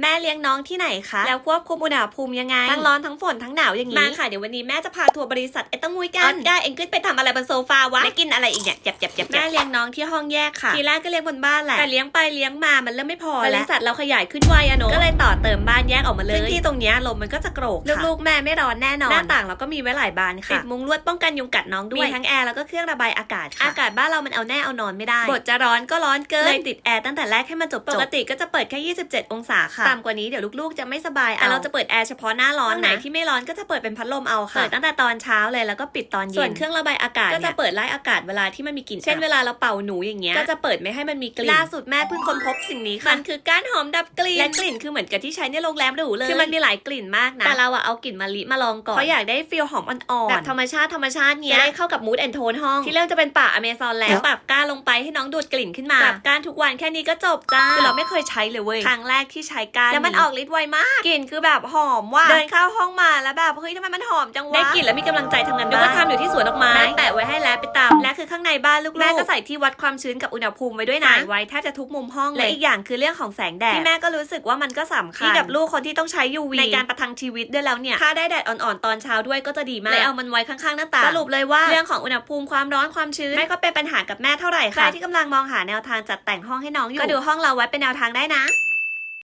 แม่เลี้ยงน้องที่ไหนคะ แล้วควบคุมอุณหภูมิยังไง ทั้งร้อนทั้งฝนทั้งหนาวอย่างนี้ มาค่ะ เดี๋ยววันนี้แม่จะพาทัวร์บริษัทไอ้ต้องงุยกันออสการ์เอ็งขึ้นไปทำอะไรบนโซฟาวะไม่กินอะไรอีกเนี่ยจับจับจับแม่เลี้ยงน้องที่ห้องแยกค่ะ ทีแรกก็เลี้ยงบนบ้านแหละ แต่เลี้ยงไปเลี้ยงมา มันเริ่มไม่พอบริษัทเราขยายขึ้นไวอะเนอะก็เลยต่อเติมบ้านแยกออกมาเลยซึ่งที่ตรงเนี้ยลมมันก็จะโกรกค่ะลูกๆแม่ไม่ร้อนแน่นอน หน้าต่างเราก็มีไว้หลายบานค่ะ ติดมุงลวดป้องกันยุงกัดน้องด้วย มีทั้งแอร์แล้วก็เครื่องระบายอากาศค่ะอากาศบ้านเรามันเอาแน่เอานอนไม่ได้บทจะร้อนก็ร้อนเกินเลยติดแอร์ตั้งแต่แรกให้มันจบปกติก็จะเปิดแค่ 27 องศาค่ะต่ำกว่านี้เดี๋ยวลูกๆจะไม่สบายเอาแต่เราจะเปิดแอร์เฉพาะหน้าร้อนไหนที่ไม่ร้อนก็จะเปิดเป็นพัดลมเอาค่ะเปิดตั้งแต่ตอนเช้าเลยแล้วก็ปิดตอนเย็นส่วนเครื่องระบายอากาศก็จะเปิดไล่อากาศเวลาที่มันมีกลิ่นเช่นเวลาเราเป่าหนูอย่างเงี้ยก็จะเปิดไม่ให้มันมีกลิ่นล่าสุดแม่เพิ่งค้นพบสิ่งนี้ค่ะมันคือก้านหอมดับกลิ่นและกลิ่นคือเหมือนกับที่ใช้ในโรงแรมหรูเลยคือมันมีหลายกลิ่นมากนะแต่เราอะเอากลิ่นมะลิมาลองก่อนเพราะอยากได้ฟีลหอมอ่อนๆแบบธรรมชาติธรรมชาติเนี้ยจะได้เข้ากับมูดแอนโทนห้องที่เริ่มจะเป็นป่าอเมซอนแล้วปรับก้านลงไปให้น้องดูดกลิ่นขึ้นมาปรับก้านทุกวันแค่นี้ก็จบจ้าคือเราไม่เคยใช้เลยเว้ยครั้งแรกที่ใช้ก้านแล้วมันออกฤทธิ์ไวมาก กลิ่นคือแบบหอมว่ะเดินเข้าห้องมาแล้วแบบเฮ้ยทำไมมันหอมจังวะ ได้กลิ่นแล้วมีกำลังใจทำงานบ้านก็ทำอยู่ที่สวนดอกไม้แม่แปะไว้ให้แล้วไปตาม และคือข้างในบ้านลูกๆแม่ก็ใส่ที่วัดความชื้นกับอุณหภูมิไว้ด้วยนะ ใส่ไว้แทบจะทุกมุมห้องเลยและอีกอย่างคือเรื่องของแสงแดดที่แม่ก็รู้สึกว่ามันก็สำคัญที่กับลูกคนที่ต้องใช้ UV ในการประทังชีวิตด้วยแล้วเนี่ยถ้าได้แดดอ่อนๆตอนเช้าด้วยก็จะดีมากเลยเอามันไว้ข้างๆหน้าต่างสรุปเลยว่าเรื่องของอุณหภูมิความร้อนความชื้นไม่ก็เป็นปัญหากับแม่เท่าไหร่ค่ะใครที่กำลังมองหาแนวทางจัดแต่งห้องให้น้องอยู่ก็ดูห้องเราไว้เป็นแนวทางได้นะ